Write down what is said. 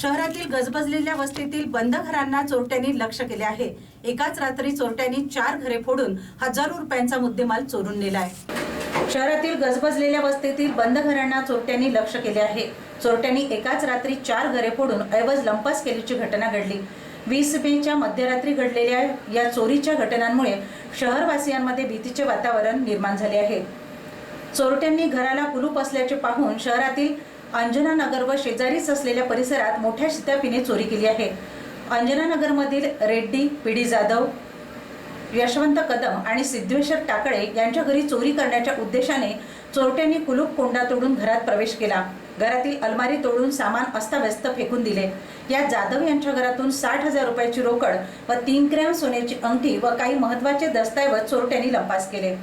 शहरातील गजबजलेल्या वस्तीतील बंद घरांना चोरट्यांनी लक्ष केले आहे. एकाच रात्री चोरट्यांनी चार घरे फोडून हजारो रुपयांचा मुद्देमाल चोरून नेला आहे शहरातील गजबजलेल्या वस्तीतील बंद घरांना चोरट्यांनी लक्ष केले आहे. चोरट्यांनी एकाच रात्री चार घरे फोडून ऐवज लंपास केल्याची घटना घडली. वीस मेच्या मध्यरात्री घडलेल्या या चोरीच्या घटनांमुळे शहरवासियांमध्ये भीतीचे वातावरण निर्माण झाले आहे. चोरट्यांनी घराला कुलूप असल्याचे पाहून शहरातील अंजना नगर व शेजारीच असलेल्या परिसरात मोठ्या शिताफीने चोरी केली आहे. अंजना नगरमधील रेड्डी पीडी जाधव यशवंत कदम आणि सिद्धेश्वर टाकळे यांच्या घरी चोरी करण्याच्या उद्देशाने चोरट्यांनी कुलूप कोंडा तोडून घरात प्रवेश केला. घरातील अलमारी तोडून सामान अस्ताव्यस्त फेकून दिले. या जाधव यांच्या घरातून साठ हजार रुपयाची रोकड व तीन ग्रॅम सोन्याची अंगठी व काही महत्त्वाचे दस्तऐवज चोरट्यांनी लंपास केले.